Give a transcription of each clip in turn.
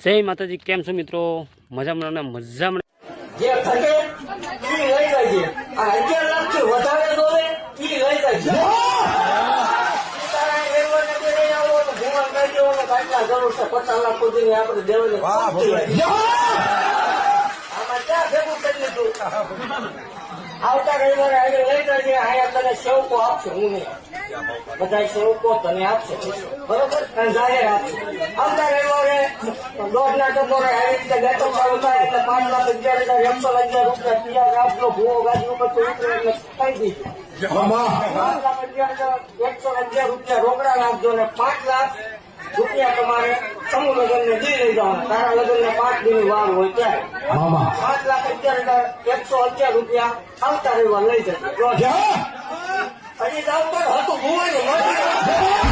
જય માતાજી કેમ છો મિત્રો? મજામાં ને મજામાં? જે થકે ઈ લઈ જાય આ અગિયાર લાખથી વધારે દોરે ઈ લઈ જાય આપણે દેવાની આમાં ક્યાં ભેગું કરી લીધું? આવતા રવિવારે આગળ લઈ જજે. અહીંયા તને સેવકો આપશે હું નહીં. બધા સેવકો તને આપશે. બરોબર? અને જાહેર આપશે. આવતા રવિવારે દોઢ ના ટકોરે આવી રીતે બેઠક ચાલુ થાય એટલે પાંચ લાખ અગિયાર હજાર એકસો અગિયાર રૂપિયા તૈયાર આપજો ભૂવો ગાડી ઉપર તો ઉતરે એટલે કહી દીધું પાંચ લાખ અગિયાર હજાર એકસો અગિયાર રૂપિયા રોકડા નાખજો ને પાંચ લાખ રૂપિયા તમારે સમૂહ લગ્ન ને દી લઈ જવાના તારા લગ્ન ને પાંચ દિન વાર હોય ત્યારે. પાંચ લાખ હજાર એકસો અગિયાર રૂપિયા આવતા રવિવાર લઈ જશે હજી જાવ તો હતું ભૂવાનું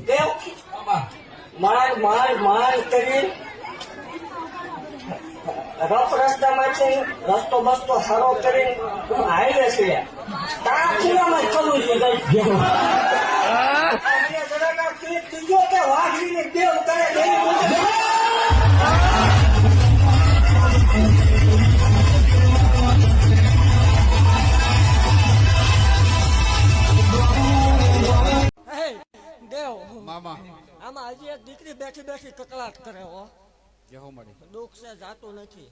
દેવ માર માર માર કરી રફ રસ્તામાંથી રસ્તો બસ્તો સારો કરીને હું હાઈવે છે. ત્યાં ખીલામાં ચલું છું કે વાઘરીને દેવ કરે દેવી દેવ મામા. આમાં હજી એક દીકરી બેઠી બેઠી કકળાટ કરે હો. દુઃખ છે જાતું નથી.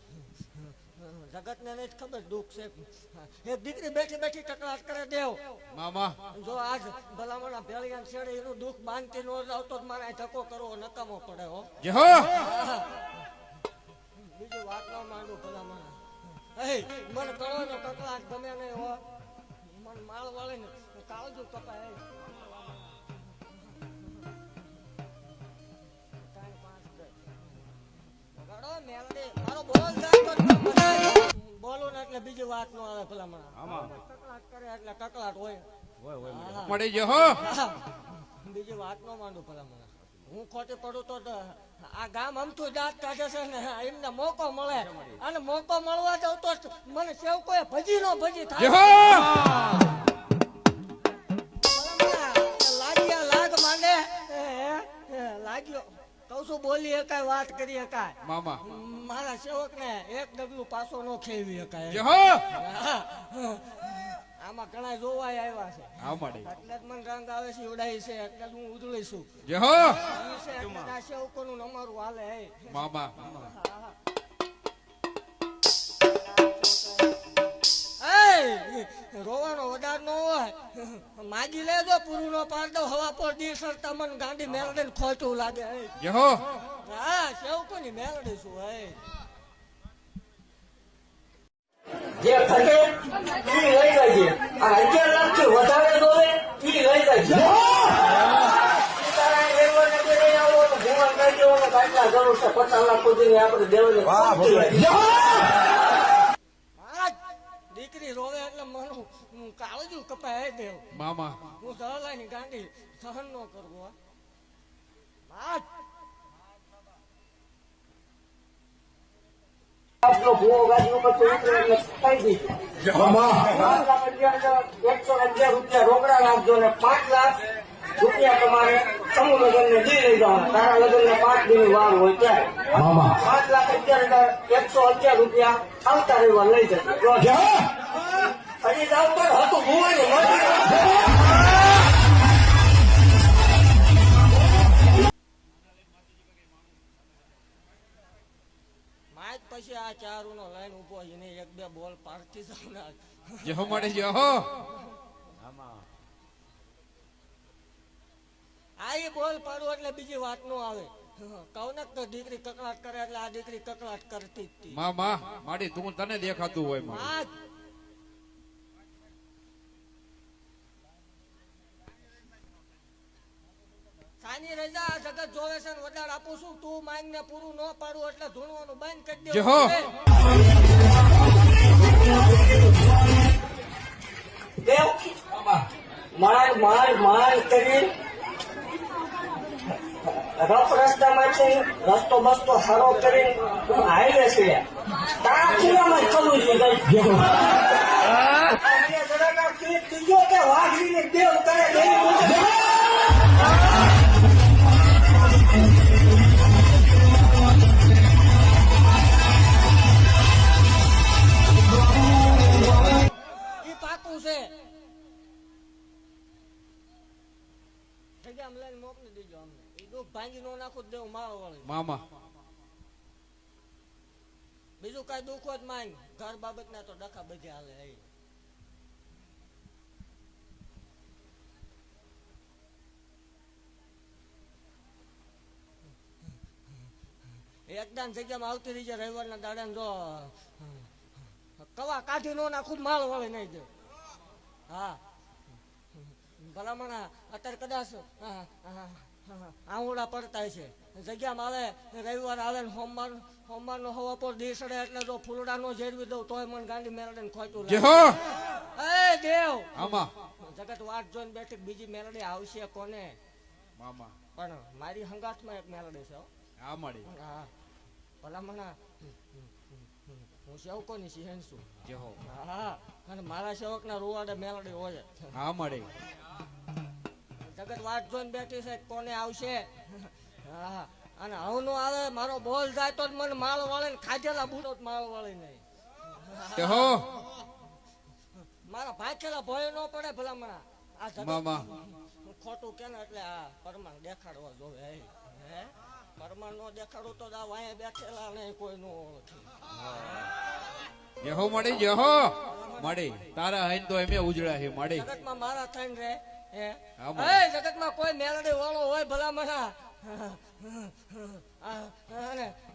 જગતને નથી ખબર દુઃખ છે. એક દીકરી બેઠી બેઠી ટકરાટ કરે દેવ. મામા. જો આજ ભલામણા ભેળિયા છેડે એનું દુઃખ બાંધતી ન આવતો મારે ધક્કો કરવો નકામો પડે હો. જય હો બીજી વાત ન માંડું ભલામણા. એ મને કળવાનો કકળાટ ગમે નહીં હો. મને માળ વાળે ને કાળજુ કપાય. એમને મોકો મળે અને મોકો મળવા દઉં તો મને સેવ કોઈ ભજી નો ભજી થાય લાગ્યા લાગ માંડે લાગ્યો. કહું છું બોલી એકાય વાત કરી એકાય મામા. મારા સેવક ને એક ડગલું પાછો નો ખેવી એકાય જય આમાં ઘણા જોવાય આવ્યા છે. એટલે મને રંગ આવે છે ઉડાય છે એટલે હું ઉજળી છું. સેવકો નું અમારું હાલે મામા. રોવાનો વધાર ન હોય. માગી લેજો પૂરું નો પાડદો હવા પર દી તમન મને ગાંડી મેલડી ખોટું લાગે જહો હા સેવ કોની મેળડે છું હે. જે થકે ઈ લઈ જાય આ અગિયાર લાખથી વધારે દોરે ઈ લઈ જાય પચાસ લાખ સુધી આપણે દેવાની દીકરી રોવે એટલે મારું કાળજું કપાય દેવ મામા હું ધરલાની ગાંડી સહન નો કરવો હો. આ આપણો ભૂવો ગાડી ઉપર અગિયાર હજાર એકસો અગિયાર રૂપિયા રોકડા નાખજો ને પાંચ લાખ રૂપિયા તમારે સમૂહ લગ્ન ને દી લઈ જવાના તારા લગ્ન ને પાંચ દિન વાર હોય ત્યારે. પાંચ લાખ અગિયાર હજાર એકસો અગિયાર રૂપિયા આવતા રવિવાર લઈ જશે હજી જાવ પણ હતું ભૂવાનું નથી પછી આ ચારુ નો લાઈન ઊભો એને એક બે બોલ પાડતી જાવ હો જય હો આ એ બોલ પાડું એટલે બીજી વાત નો આવે. કહું ને કે દીકરી કકડાટ કરે એટલે આ દીકરી કકડાટ કરતી હતી. મામા મારી તું તને દેખાતું હોયમાં. સાની રજા જગત જોવે છે વધારે આપું છું. તું માંગ ને પૂરું ન પાડું એટલે ધૂણવાનું બંધ કરી જય હો. દેવ માર માર માર કરી રફ રસ્તામાંથી રસ્તો બસ્તો સારો કરીને હાઈવે છે. ત્યાં ખીલામાં ચલું છું ત્રીજો છે. મોકલી દેજો અમને. ઈ ભાંગી નો નાખું દેવું મારો મામા. બીજું કઈ દુઃખ જ માંગ ઘર બાબત ના તો ડખા બધે હાલે એકદમ જગ્યામાં આવતી રહી જાય રવિવારના દાડા જો કવા કાઢી નો નાખું માલ વાળે નહીં દે. હા. ભલામણ અત્યારે કદાચ હા, હા, હા, આંવડા પડતા છે. જગ્યા મારે રવિવાર આવે ને સોમવાર સોમવાર નો હવા પર દી સડે એટલે જો ફૂલડા નો જેરવી દઉં તોય મને ગાંડી મેળડે ખોટું લાગે. હો! એ દેવ! આમાં. જગત વાત જોઈને બેઠી બીજી મેલડી આવશે કોને? મામા. પણ મારી હંગાતમાં એક મેલડી છે હો. મળી હા. ભલામણ. હું સેવકોની સિંહણ છું. જય હો. હા. અને મારા સેવકના રૂવાડે મેલડી હોય. હા મળી વાત જોઈને બેઠી છે કોને આવશે? હા અને નો આવે મારો બોલ જાય તો મને માળ વાળે ને ખાધેલા બુડો માળ વાળે નહીં હો? મારા ભાખેલા ભય નો પડે ભલામણા. આ મામા ખોટું કે ને એટલે આ પરમાણ દેખાડવા જોવે હે. હે? પરમાણ નો દેખાડું તો આ વાય બેઠેલા નહીં કોઈ નો ઓળખી. હો મળી જય મળી. તારા હૈન તો એમે ઉજળા હે મળી. જગતમાં મારા થઈને રે. એ જગતમાં કોઈ મેલડી વાળો હોય ભલામણા. આ,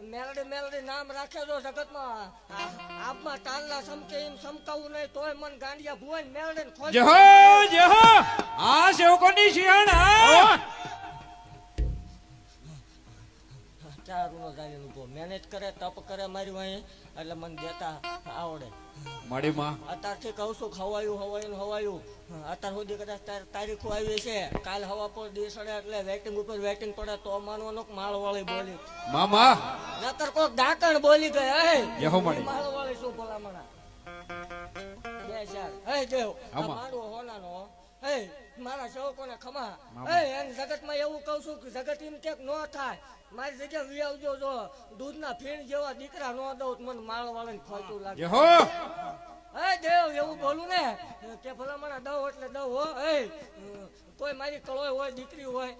મેલડી મેલડી નામ રાખે જો જગતમાં. માં આપમાં તાલના સમકે એમ સમકાવું નહીં તોય મન ગાંડિયા ભુવન મેલડી ને ખોજ જય હો જય હો આ સેવકોની સિંહણ આ ચારું નો જાય મહેનત કરે તપ કરે મારી વાંહે એટલે મને દેતા આવડે. મળી માં? અત્યારથી કહું છું ખવાયું હવાયું હવાયું. અત્યાર સુધી કદાચ તારીખો આવી છે. કાલ હવા પર દિવસ એટલે વેટિંગ ઉપર વેટિંગ પડે તો માનવાનો કે માળ વાળી બોલી. મામા? નતર કોક ડાકણ બોલી ગઈ હે? યહો માડી. મળી. માળ વાળી શું ભલામણા? બે ચાર. હે દેવ આ આમાં. હોનાનો હો. મારા સેવકોને ખમા. હે એને જગતમાં એવું કહું છું કે જગત એમ કે ન થાય. મારી જગ્યા વી આવજો જો દૂધના ફીણ જેવા દીકરા ન દઉં તો મને માળ વાળીને ખોટું લાગે હો! હે દેવ એવું બોલું ને? કે ભલા મને દઉં એટલે દઉં હો. એ કોઈ મારી કળોય હોય દીકરી હોય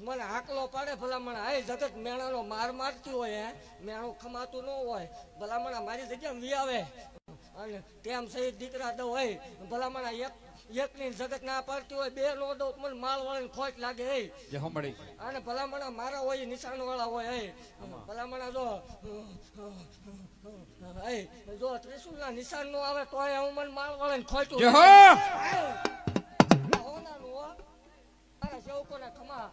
મને હાકલો પાડે ભલામણ. હે જગત મેણાનો માર મારતી હોય હે? મેણું ખમાતું ન હોય. ભલામણ મારી જગ્યા વી આવે. અને તેમ સહિત દીકરા દઉં હોય ભલામણ એક એકની જગત ના પાડતી હોય બે નો દઉં તો મને માલ વાળીને ખોટ લાગે એ અને ભલામણા મારા હોય નિશાન વાળા હોય એ ભલામણા જો જો ત્રિશુલ ના નિશાન નો આવે તો હું! મને માલ વાળે ખોટું મારા સેવકો ના ખમા.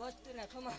વસ્તી ના ખમા.